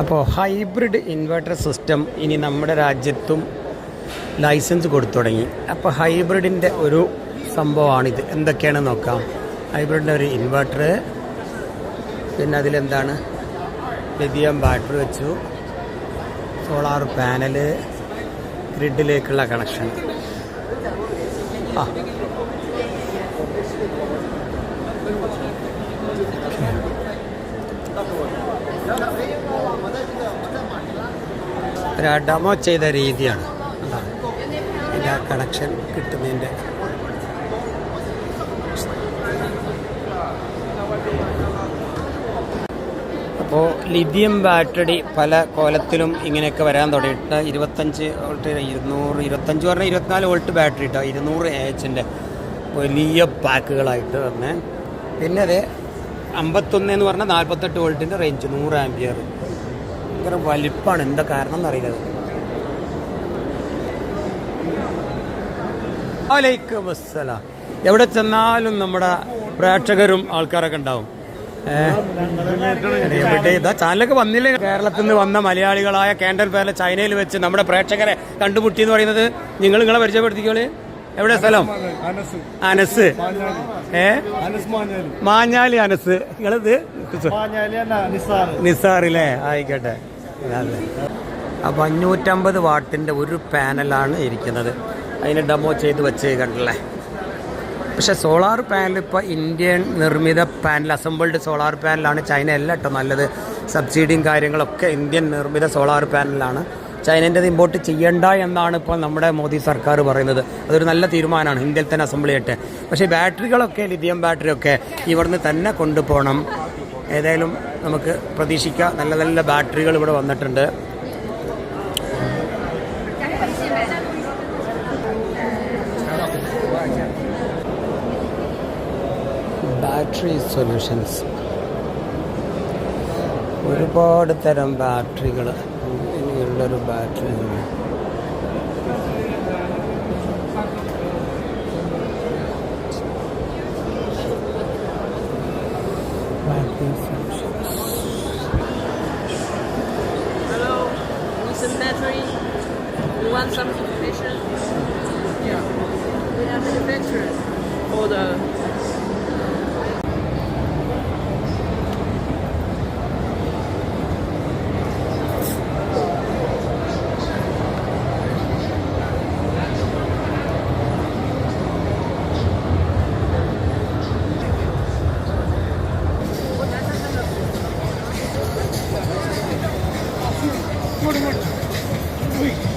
അപ്പോൾ hybrid inverter system ഇനി നമ്മുടെ രാജ്യത്തും ലൈസൻസ് കൊടുത്തു തുടങ്ങി. അപ്പോൾ ഹൈബ്രിഡിന്റെ ഒരു സംഭവമാണിത്. എന്തൊക്കെയാണെന്ന് നോക്കാം. ഹൈബ്രിഡിന്റെ ഒരു ഇൻവെർട്ടർ പിന്നെ അതിലെന്താണ്? ലിഥിയം ബാറ്ററി വെച്ചു. സോളാർ പാനൽ ഗ്രിഡിലേക്കുള്ള കണക്ഷൻ. ആ. ഡെമോ ചെയ്ത രീതിയാണ്. ഇതിന്റെ കണക്ഷൻ കിട്ടുന്നതിന്റെ. അപ്പോൾ ലിഥിയം ബാറ്ററി പല കോലത്തിലും ഇങ്ങനെയൊക്കെ വരാൻ തുടങ്ങിയിട്ട് ഇരുപത്തഞ്ച് വോൾട്ട് ഇരുന്നൂറ് ഇരുപത്തഞ്ച് പറഞ്ഞാൽ ഇരുപത്തിനാല് വോൾട്ട് ബാറ്ററി ഇട്ടോ. ഇരുന്നൂറ് എച്ചിന്റെ വലിയ പാക്കുകളായിട്ട് തന്നെ പിന്നെ അത് അമ്പത്തൊന്ന് എന്ന് പറഞ്ഞാൽ നാൽപ്പത്തെട്ട് വോൾട്ടിന്റെ റേഞ്ച് നൂറ് ആംബിയർ ഭയങ്കര വലിപ്പാണ്. എന്താ കാരണം എന്നറിയില്ല. വലൈക്കും അസ്സലാം. എവിടെ ചെന്നാലും നമ്മുടെ പ്രേക്ഷകരും ആൾക്കാരൊക്കെ ഉണ്ടാവും. ഇതാ ചാനലൊക്കെ വന്നില്ലേ? കേരളത്തിൽ നിന്ന് വന്ന മലയാളികളായ കേണ്ടൽ പേരിലെ ചൈനയിൽ വെച്ച് നമ്മുടെ പ്രേക്ഷകരെ കണ്ടുമുട്ടി എന്ന് പറയുന്നത് നിങ്ങൾ നിങ്ങളെ പരിചയപ്പെടുത്തിക്കോളി. എവിടെ സ്ഥലം? അനസ്. ഏ? മാഞ്ഞാലി അനസ്. നിങ്ങളിത് നിസാറില്ലേ? ആയിക്കോട്ടെ. അതെ അപ്പോൾ അഞ്ഞൂറ്റമ്പത് വാട്ടിന്റെ ഒരു പാനലാണ് ഇരിക്കുന്നത്. അതിന് ഡെമോ ചെയ്ത് വെച്ച് കണ്ടല്ലേ പക്ഷേ സോളാർ പാനൽ ഇപ്പോൾ ഇന്ത്യൻ നിർമ്മിത പാനൽ അസംബിൾഡ് സോളാർ പാനലാണ് ചൈന അല്ല കേട്ടോ നല്ലത്. സബ്സിഡിയും കാര്യങ്ങളൊക്കെ ഇന്ത്യൻ നിർമ്മിത സോളാർ പാനലാണ്. ചൈനന്റെത് ഇമ്പോർട്ട് ചെയ്യണ്ട എന്നാണ് ഇപ്പോൾ നമ്മുടെ മോദി സർക്കാർ പറയുന്നത്. അതൊരു നല്ല തീരുമാനമാണ് ഇന്ത്യയിൽ തന്നെ അസംബിൾ ചെയ്യട്ടെ. പക്ഷേ ബാറ്ററികളൊക്കെ ലിഥിയം ബാറ്ററിയൊക്കെ ഇവിടുന്ന് തന്നെ കൊണ്ടുപോകണം. ഏതായാലും നമുക്ക് പ്രതീക്ഷിക്കാം. നല്ല നല്ല ബാറ്ററികൾ ഇവിടെ വന്നിട്ടുണ്ട്. ബാറ്ററി സൊല്യൂഷൻസ് ഒരുപാട് തരം ബാറ്ററികൾ ഇനിയുള്ളൊരു battery. about their functions. Hello, Mrs. Battery. You want some information? Yeah. We have manufacturers for the これ。